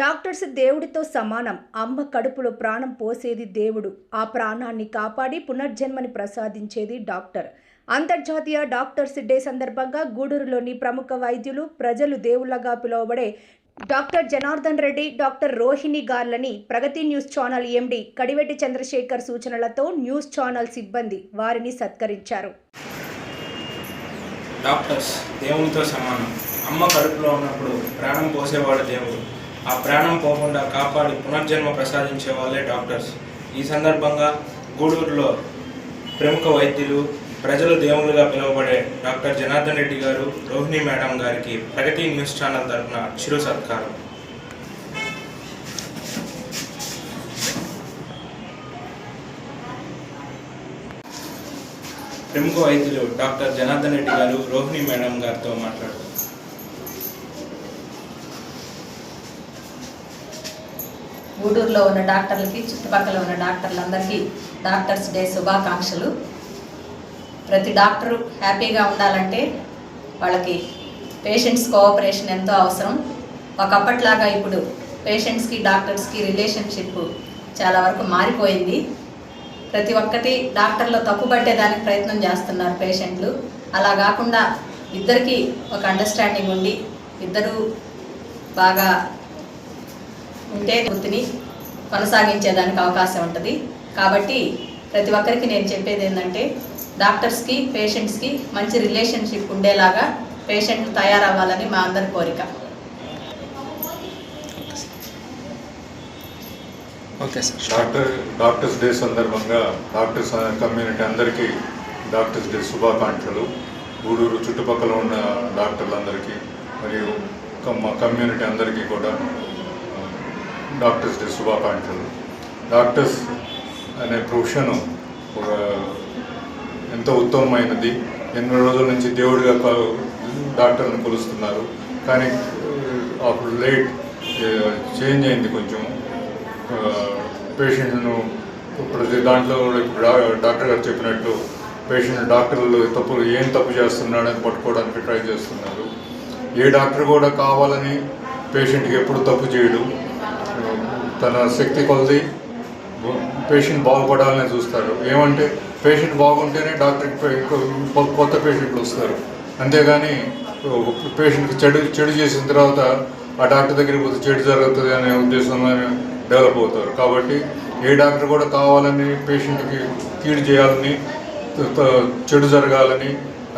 Doctors దేవుడితో సమానం. అమ్మ కడుపులో ప్రాణం పోసేది దేవుడు. ఆ ప్రాణాన్ని కాపాడి పునర్జన్మని ప్రసాదించేది డాక్టర్. అంతర్జాతీయ డాక్టర్స్ డే సందర్భంగా గూడూరులోని ప్రముఖ వైద్యులు ప్రజలు దేవుళ్ళగా పిలువబడే doctor Janardhan Reddy doctor Rohini గార్లని Pragathi news channel MD Kadivetti Chandrasekhar సూచనలతో న్యూస్ ఛానల్ సిబ్బంది వారిని సత్కరించారు. డాక్టర్స్ దేవునితో సమానం. అమ్మ కడుపులో ఉన్నప్పుడు ప్రాణం పోసేవాడు దేవుడు. ఆ ప్రాణం పోకుండా కాపాడి పునర్జన్మ ప్రసాదించే వాళ్ళే డాక్టర్స్. ఈ సందర్భంగా గూడూరులో ప్రముఖ వైద్యులు ప్రజలు దేవుళ్ళుగా పిలువబడే డాక్టర్ జనార్దన్ రెడ్డి గారు రోహిణి మేడం గారికి ప్రగతి న్యూస్ ఛానల్ తరఫున చిరు సత్కారం ప్రముఖ వైద్యులు డాక్టర్ జనార్దన్ రెడ్డి గారు రోహిణి మేడం గారితో మాట్లాడుతారు గూడూరులో ఉన్న డాక్టర్లకి చుట్టుపక్కల ఉన్న డాక్టర్లందరికీ డాక్టర్స్ డే శుభాకాంక్షలు. ప్రతి డాక్టరు హ్యాపీగా ఉండాలంటే వాళ్ళకి పేషెంట్స్ కోఆపరేషన్ ఎంతో అవసరం. ఒకప్పటిలాగా ఇప్పుడు పేషెంట్స్కి డాక్టర్స్కి రిలేషన్షిప్ చాలా వరకు మారిపోయింది. ప్రతి ఒక్కటి డాక్టర్లో తప్పుపట్టేదానికి ప్రయత్నం చేస్తున్నారు పేషెంట్లు. అలా కాకుండా ఇద్దరికి ఒక అండర్స్టాండింగ్ ఉండి ఇద్దరు బాగా ఉంటే వృత్తిని కొనసాగించేదానికి అవకాశం ఉంటుంది. కాబట్టి ప్రతి ఒక్కరికి నేను చెప్పేది ఏంటంటే డాక్టర్స్కి పేషెంట్స్కి మంచి రిలేషన్షిప్ ఉండేలాగా పేషెంట్లు తయారవ్వాలని మా అందరి కోరిక. Okay sir. Doctor doctors day సందర్భంగా డాక్టర్స్ కమ్యూనిటీ అందరికీ డాక్టర్స్ డే శుభాకాంక్షలు. గూడూరు చుట్టుపక్కల ఉన్న డాక్టర్లందరికీ మరియు కమ్యూనిటీ అందరికీ కూడా డాక్టర్స్ డే శుభాకాంక్షలు. డాక్టర్స్ అనే ప్రొఫెషన్ ఎంతో ఉత్తమమైనది. ఎన్నో రోజుల నుంచి దేవుడిగా డాక్టర్ని కొలుస్తున్నారు. కానీ అప్పుడు లేట్ చేంజ్ అయింది కొంచెం. పేషెంట్ను ప్రతి దాంట్లో కూడా ఇప్పుడు డాక్టర్ గారు చెప్పినట్టు పేషెంట్ డాక్టర్లు తప్పులు ఏం తప్పు చేస్తున్నాడని పట్టుకోవడానికి ట్రై చేస్తున్నారు. ఏ డాక్టర్ కూడా కావాలని పేషెంట్కి ఎప్పుడు తప్పు చేయడు. తన శక్తి కొలది పేషెంట్ బాగుపడాలని చూస్తారు. ఏమంటే పేషెంట్ బాగుంటేనే డాక్టర్కి కొత్త పేషెంట్లు వస్తారు. అంతేగాని పేషెంట్కి చెడు చెడు చేసిన తర్వాత ఆ డాక్టర్ దగ్గరికి పోతే చెడు జరుగుతుంది అనే ఉద్దేశంలో డెవలప్ అవుతారు. కాబట్టి ఏ డాక్టర్ కూడా కావాలని పేషెంట్కి కీడు చేయాలని చెడు జరగాలని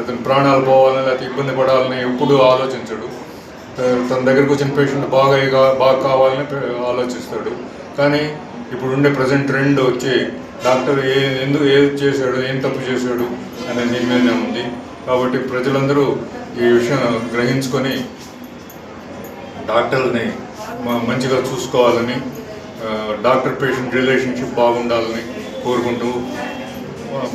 అతని ప్రాణాలు పోవాలని లేకపోతే ఇబ్బంది పడాలని ఎప్పుడూ ఆలోచించడు. తన దగ్గరికి వచ్చిన పేషెంట్ బాగా బాగా కావాలని ఆలోచిస్తాడు. కానీ ఇప్పుడు ఉండే ప్రజెంట్ ట్రెండ్ వచ్చి డాక్టర్ ఏ ఎందుకు ఏది చేశాడు ఏం తప్పు చేశాడు అనే దీని మీదనే ఉంది. కాబట్టి ప్రజలందరూ ఈ విషయం గ్రహించుకొని డాక్టర్ని మంచిగా చూసుకోవాలని డాక్టర్ పేషెంట్ రిలేషన్షిప్ బాగుండాలని కోరుకుంటూ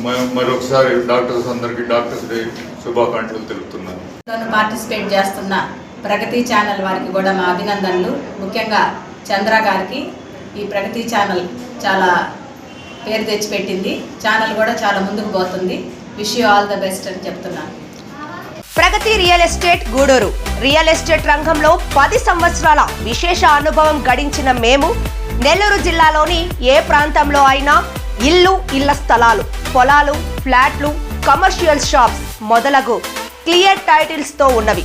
మ- మరొకసారి డాక్టర్స్ అందరికీ డాక్టర్స్ డే శుభాకాంక్షలు తెలుపుతున్నాను. పార్టిసిపేట్ చేస్తున్నా ప్రగతి ఛానల్ వారికి కూడా మా అభినందనలు. ముఖ్యంగా చంద్ర గారికి ఈ ప్రగతి ఛానల్ చాలా పేరు తెచ్చిపెట్టింది. ఛానల్ కూడా చాలా ముందుకు పోతుంది. Wish you all the best అని చెప్తున్నాను. Pragathi real estate Gudur. Real estate రంగంలో పది సంవత్సరాల విశేష అనుభవం గడించిన మేము నెల్లూరు జిల్లాలోని ఏ ప్రాంతంలో అయినా ఇల్లు ఇళ్ళ స్థలాలు పొలాలు ఫ్లాట్లు కమర్షియల్ షాప్స్ మొదలగు క్లియర్ టైటిల్స్తో ఉన్నవి.